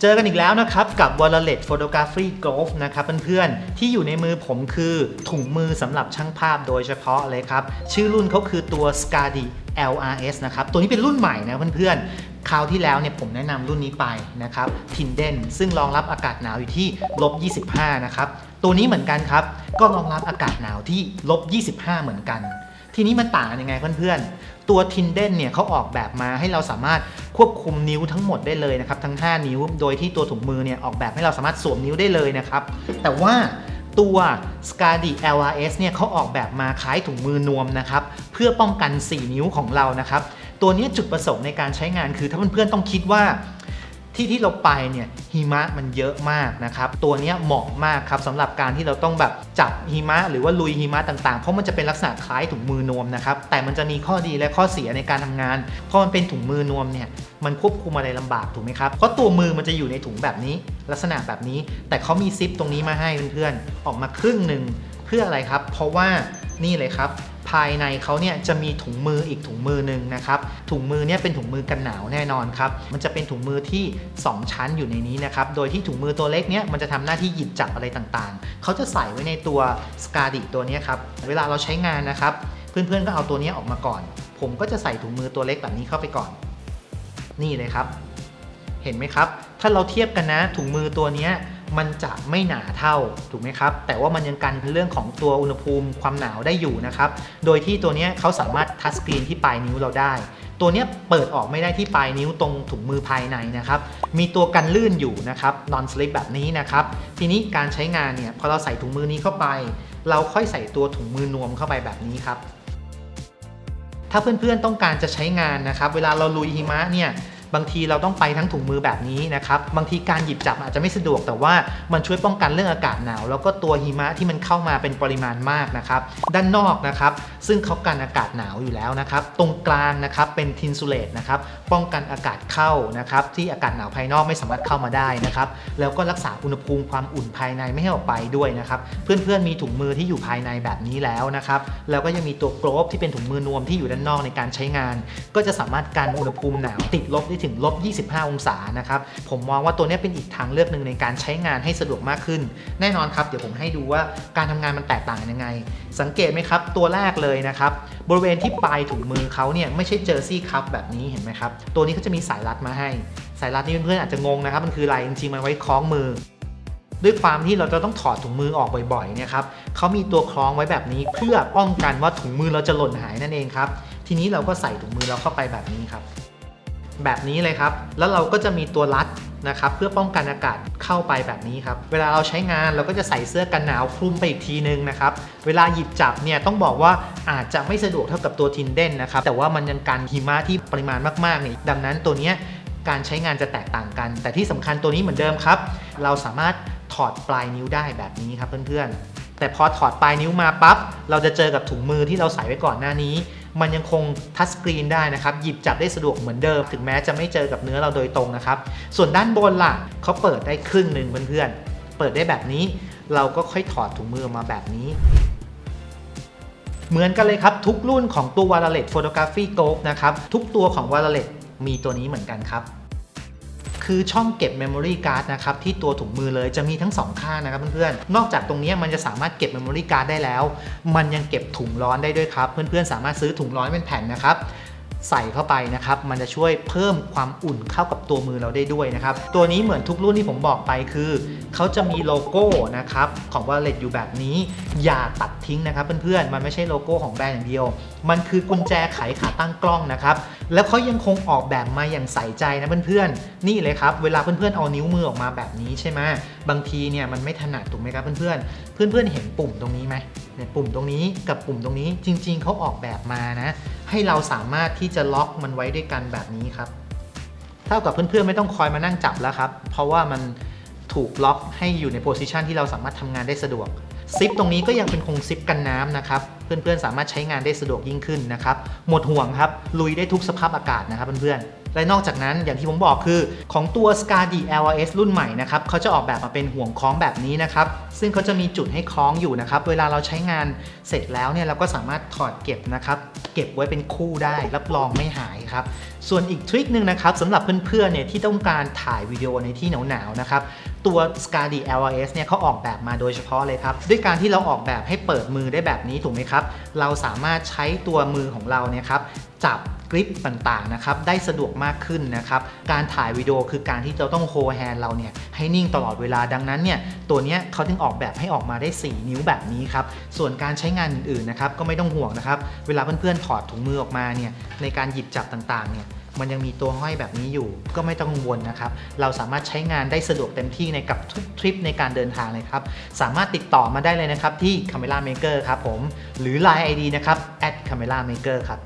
เจอกันอีกแล้วนะครับกับ Wallet Photography Golf นะครับเพื่อนๆ ที่อยู่ในมือผมคือถุงมือสำหรับช่างภาพโดยเฉพาะเลยครับ ชื่อรุ่นเขาคือตัว Scadi LRS นะครับ ตัวนี้เป็นรุ่นใหม่นะเพื่อนๆ คราวที่แล้วเนี่ยผมแนะนำรุ่นนี้ไปนะครับ Tinden ซึ่งรองรับอากาศหนาวอยู่ที่ลบ25 นะครับ ตัวนี้เหมือนกันครับ ก็รองรับอากาศหนาวที่ลบ25 เหมือนกัน ทีนี้มันต่างกันยังไงเพื่อนๆ ตัว Tinden เนี่ยเขาออกแบบมาให้เราสามารถควบคุมนิ้วทั้งหมดได้เลยนะครับทั้ง 5 นิ้ว โดยที่ตัวถุงมือเนี่ยออกแบบให้เราสามารถสวมนิ้วได้เลยนะครับ แต่ว่าตัว Scadi LRS เนี่ยเขาออกแบบมาคล้ายถุงมือนวมนะครับเพื่อป้องกัน 4 นิ้วของเรานะครับตัวนี้จุดประสงค์ในการใช้งานคือถ้าเพื่อนๆต้องคิดว่าที่ที่เราไปเนี่ย หิมะมันเยอะมากนะครับ ตัวนี้เหมาะมากครับสำหรับการที่เราต้องแบบจับหิมะหรือว่าลุยหิมะต่างๆ เพราะมันจะเป็นลักษณะคล้ายถุงมือนวมนะครับ แต่มันจะมีข้อดีและข้อเสียในการทำงาน เพราะมันเป็นถุงมือนวมเนี่ย มันควบคุมอะไรลำบากถูกไหมครับ เพราะตัวมือมันจะอยู่ในถุงแบบนี้ ลักษณะแบบนี้ แต่เขามีซิปตรงนี้มาให้เพื่อนๆ ออกมาครึ่งหนึ่งเพื่ออะไรครับ เพราะว่านี่เลยครับ ภายในเขาเนี่ยจะมีถุงมืออีกถุงมือหนึ่งนะครับ ถุงมือเนี่ยเป็นถุงมือกันหนาวแน่นอนครับ มันจะเป็นถุงมือที่ 2 ชั้นอยู่ในนี้นะครับ โดยที่ถุงมือตัวเล็กเนี่ยมันจะทำหน้าที่หยิบจับอะไรต่างๆ เขาจะใส่ไว้ในตัวสกาดิตัวนี้ครับ เวลาเราใช้งานนะครับ เพื่อนๆก็เอาตัวนี้ออกมาก่อน ผมก็จะใส่ถุงมือตัวเล็กแบบนี้เข้าไปก่อน นี่เลยครับ เห็นไหมครับ ถ้าเราเทียบกันนะถุงมือตัวเนี้ย มันจะไม่หนาเท่าถูกไหมครับ แต่ว่ามันยังกันเรื่องของตัวอุณหภูมิความหนาวได้อยู่นะครับ โดยที่ตัวนี้เขาสามารถทัชสกรีนที่ปลายนิ้วเราได้ ตัวนี้เปิดออกไม่ได้ที่ปลายนิ้วตรงถุงมือภายในนะครับ มีตัวกันลื่นอยู่นะครับ non slip แบบนี้นะครับ ทีนี้การใช้งานเนี่ยพอเราใส่ถุงมือนี้เข้าไป เราค่อยใส่ตัวถุงมือนวมเข้าไปแบบนี้ครับ ถ้าเพื่อนๆต้องการจะใช้งานนะครับ เวลาเราลุยหิมะเนี่ย บางทีเราต้องไปทั้งถุงมือแบบนี้นะครับ บางทีการหยิบจับอาจจะไม่สะดวก แต่ว่ามันช่วยป้องกันเรื่องอากาศหนาว แล้วก็ตัวหิมะที่มันเข้ามาเป็นปริมาณมากนะครับ ด้านนอกนะครับ ซึ่งเขากันอากาศหนาวอยู่แล้วนะครับ ตรงกลางนะครับเป็นทินซูเลตนะครับ ป้องกันอากาศเข้านะครับ ที่อากาศหนาวภายนอกไม่สามารถเข้ามาได้นะครับ แล้วก็รักษาอุณหภูมิความอุ่นภายในไม่ให้ออกไปด้วยนะครับ เพื่อนๆมีถุงมือที่อยู่ภายในแบบนี้แล้วนะครับ แล้วก็ยังมีตัวโกลบที่เป็นถุงมือนวมที่อยู่ด้านนอกในการใช้งาน ก็จะสามารถกันอุณหภูมิหนาวติดลบได้ถึงลบ 25 องศานะครับ ผมมองว่าตัวนี้เป็นอีกทางเลือกหนึ่งในการใช้งานให้สะดวกมากขึ้น แน่นอนครับ เดี๋ยวผมให้ดูว่าการทำงานมันแตกต่างยังไง สังเกตไหมครับ ตัวแรกเลยนะครับ บริเวณที่ปลายถุงมือเขาเนี่ยไม่ใช่เจอร์ซี่คัพแบบนี้เห็นไหมครับ ตัวนี้เขาจะมีสายรัดมาให้ สายรัดนี่เพื่อนๆอาจจะงงนะครับ มันคืออะไรจริงๆมันไว้คล้องมือด้วยความที่เราจะต้องถอดถุงมือออกบ่อยๆเนี่ยครับเขามีตัวคล้องไว้แบบนี้เพื่อป้องกันว่าถุงมือเราจะหล่นหายนั่นเองครับ ทีนี้เราก็ใส่ถุงมือเราเข้าไปแบบนี้ครับ แบบนี้เลยครับ แล้วเราก็จะมีตัวรัดนะครับเพื่อป้องกันอากาศเข้าไปแบบนี้ครับ เวลาเราใช้งานเราก็จะใส่เสื้อกันหนาวคลุมไปอีกทีนึงนะครับ เวลาหยิบจับเนี่ยต้องบอกว่าอาจจะไม่สะดวกเท่ากับตัวทินเด้นนะครับ แต่ว่ามันยังกันหิมะที่ปริมาณมากๆนี่ดังนั้นตัวนี้การใช้งานจะแตกต่างกัน แต่ที่สำคัญตัวนี้เหมือนเดิมครับ เราสามารถถอดปลายนิ้วได้แบบนี้ครับเพื่อนๆ แต่พอถอดปลายนิ้วมาปั๊บเราจะเจอกับถุงมือที่เราใส่ไว้ก่อนหน้านี้ มันยังคงทัชสกรีนได้นะครับ หยิบจับได้สะดวกเหมือนเดิม ถึงแม้จะไม่เจอกับเนื้อเราโดยตรงนะครับ ส่วนด้านบนล่ะเขาเปิดได้ครึ่งหนึ่งเพื่อนๆ เปิดได้แบบนี้ เราก็ค่อยถอดถุงมือมาแบบนี้เหมือนกันเลยครับ ทุกรุ่นของตัว Wireless Photography Go นะครับ ทุกตัวของ Wireless มีตัวนี้เหมือนกันครับ คือช่องเก็บ Memory Card นะครับที่ตัวถุงมือเลยจะมีทั้งสองข้างนะครับเพื่อนๆ นอกจากตรงนี้มันจะสามารถเก็บ Memory Card ได้แล้ว มันยังเก็บถุงร้อนได้ด้วยครับ เพื่อนๆ สามารถซื้อถุงร้อนเป็นแผ่นนะครับ ใส่เข้าไปนะครับ มันจะช่วยเพิ่มความอุ่นเข้ากับตัวมือเราได้ด้วยนะครับ ตัวนี้เหมือนทุกรุ่นที่ผมบอกไปคือ เขาจะมีโลโก้นะครับของ Wallet อยู่แบบนี้ อย่าตัดทิ้งนะครับเพื่อนๆ มันไม่ใช่โลโก้ของแบรนด์อย่างเดียว มันคือกุญแจไขขาตั้งกล้องนะครับ แล้วเขายังคงออกแบบมาอย่างใส่ใจนะเพื่อนๆ นี่เลยครับ เวลาเพื่อนๆ เอานิ้วมือออกมาแบบนี้ใช่ไหมบางทีเนี่ยมันไม่ถนัดถูกไหมครับเพื่อนๆ เพื่อนๆ เห็นปุ่มตรงนี้ไหมเนี่ยปุ่มตรงนี้กับปุ่มตรงนี้จริง ๆเขาออกแบบมานะ ให้เราสามารถที่จะล็อกมันไว้ด้วยกันแบบนี้ครับ เท่ากับเพื่อนๆไม่ต้องคอยมานั่งจับแล้วครับ เพราะว่ามันถูกล็อกให้อยู่ในโพสิชันที่เราสามารถทำงานได้สะดวกซิปตรงนี้ก็ยังเป็นคงซิปกันน้ำนะครับ เพื่อนๆสามารถใช้งานได้สะดวกยิ่งขึ้นนะครับ หมดห่วงครับ ลุยได้ทุกสภาพอากาศนะครับเพื่อนๆ และนอกจากนั้นอย่างที่ผมบอกคือของตัว Scadi LRS รุ่นใหม่นะครับเขาจะออกแบบมาเป็นห่วงคล้องแบบนี้นะครับซึ่งเขาจะมีจุดให้คล้องอยู่นะครับเวลาเราใช้งานเสร็จแล้วเนี่ยเราก็สามารถถอดเก็บนะครับเก็บไว้เป็นคู่ได้รับรองไม่หายครับส่วนอีกทริคหนึ่งนะครับสำหรับเพื่อนๆเนี่ยที่ต้องการถ่ายวิดีโอในที่หนาวๆนะครับตัว s c a r d i LRS เนี่ยเขาออกแบบมาโดยเฉพาะเลยครับด้วยการที่เราออกแบบให้เปิดมือได้แบบนี้ถูกไหมครับเราสามารถใช้ตัวมือของเราเนี่ยครับ จับกริปต่างๆนะครับได้สะดวกมากขึ้นนะครับการถ่ายวิดีโอคือการที่เราต้องโฮแฮนเราเนี่ยให้นิ่งตลอดเวลาดังนั้นเนี่ยตัวนี้เขาถึงออกแบบให้ออกมาได้ 4 นิ้วแบบนี้ครับส่วนการใช้งานอื่นๆนะครับก็ไม่ต้องห่วงนะครับเวลาเพื่อนๆถอดถุงมือออกมาเนี่ยในการหยิบจับต่างๆเนี่ยมันยังมีตัวห้อยแบบนี้อยู่ ก็ไม่ต้องกังวลนะครับ เราสามารถใช้งานได้สะดวกเต็มที่ในกับทุกทริปในการเดินทางเลยครับ สามารถติดต่อมาได้เลยนะครับที่ Camera Maker ครับผม หรือ Line ID นะครับ @camera maker ครับ